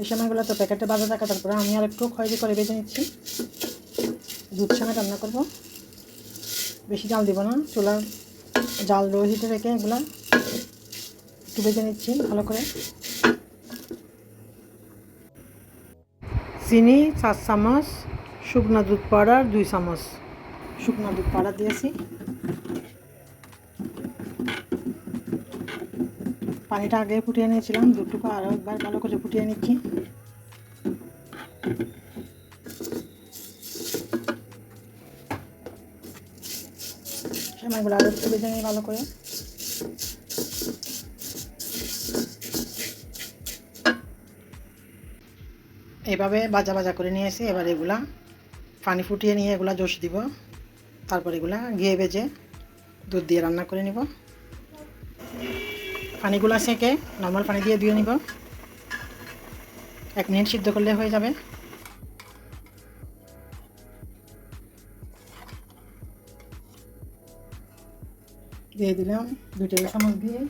এই সময়গুলো তো প্যাকেটে বাজা থাকে তারপরে আমি আর একটু খয়েরি করে বেজে নিচ্ছি। দুধ সময় রান্না করব। বেশি জাল দিব না। চুলার জাল হিটে রেখে এগুলো একটু বেজে নিচ্ছি ভালো করে। চিনি চার চামচ, শুকনো দুধ পাউডার দুই চামচ। শুকনো দুধ পাউডার দিয়েছি। পানিটা আগে ফুটিয়ে নিয়েছিলাম দুধটুকু আরও একবার ভালো করে ফুটিয়ে নিচ্ছি। সেমাইগুলো আরও একটু বেজে নিই ভালো করে। এভাবে বাজা বাজা করে নিয়ে এসে এবার এগুলা পানি ফুটিয়ে নিয়ে এগুলা জোশ দিব। তারপর এগুলা ঘিয়ে বেজে দুধ দিয়ে রান্না করে নিব। পানিগুলা সেকে নর্মাল পানি দিয়ে ধুয়ে নিব। এক মিনিট সিদ্ধ করলে হয়ে যাবে। দিয়ে দিলাম দুই টেবিল চামচ দিয়ে।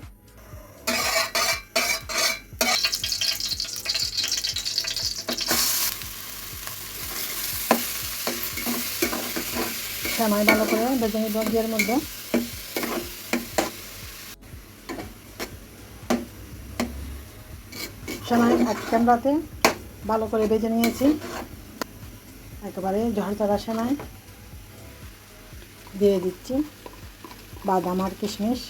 সেমাই ভালো করে বেজে নিব ঘিয়ের মধ্যে। সেমাই এক ক্যামেরাতে ভালো করে বেজে নিয়েছি। একেবারে ঝরঝরা সেমাই দিয়ে দিচ্ছি। বাদাম আর কিশমিশ।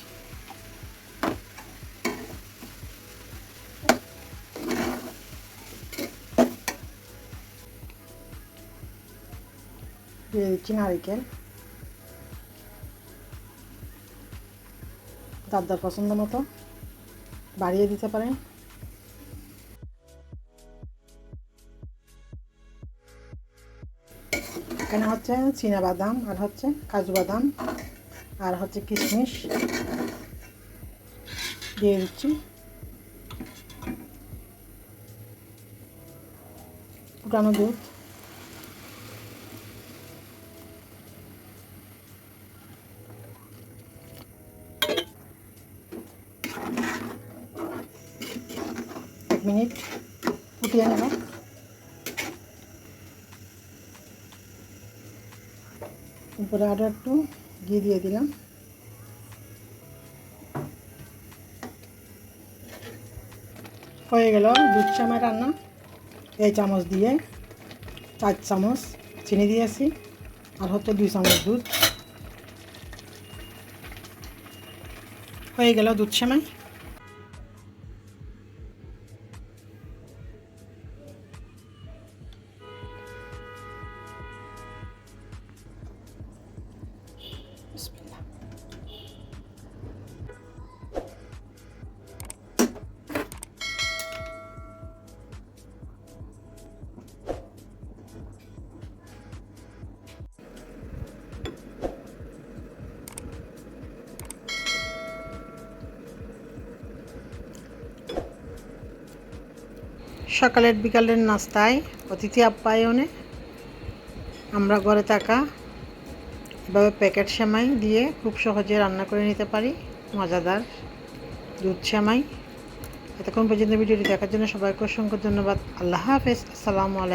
দিয়ে দিচ্ছি নারিকেল। দাদার পছন্দ মতো বাড়িয়ে দিতে পারেন। এখানে হচ্ছে চীনা বাদাম, আর হচ্ছে কাজু বাদাম, আর হচ্ছে কিশমিশ দিয়ে দিচ্ছি। ফুটানো দুধ। এক মিনিট ফুটিয়ে নেব। উপরে আরও একটু ঘি দিয়ে দিলাম। হয়ে গেল দুধ চামের রান্না। এই চামচ দিয়ে চার চামচ চিনি দিয়েছি, আর হচ্ছে দুই চামচ দুধ। হয়ে গেল দুধ সেমাই সকালের বিকালের নাস্তায় অতিথি আপ্যায়নে আমরা ঘরে থাকা এভাবে প্যাকেট সেমাই দিয়ে খুব সহজে রান্না করে নিতে পারি। মজাদার দুধ সেমাই। এতক্ষণ পর্যন্ত ভিডিওটি দেখার জন্য সবাইকে অসংখ্য ধন্যবাদ। আল্লাহ হাফেজ। আসসালামু আলাইকুম।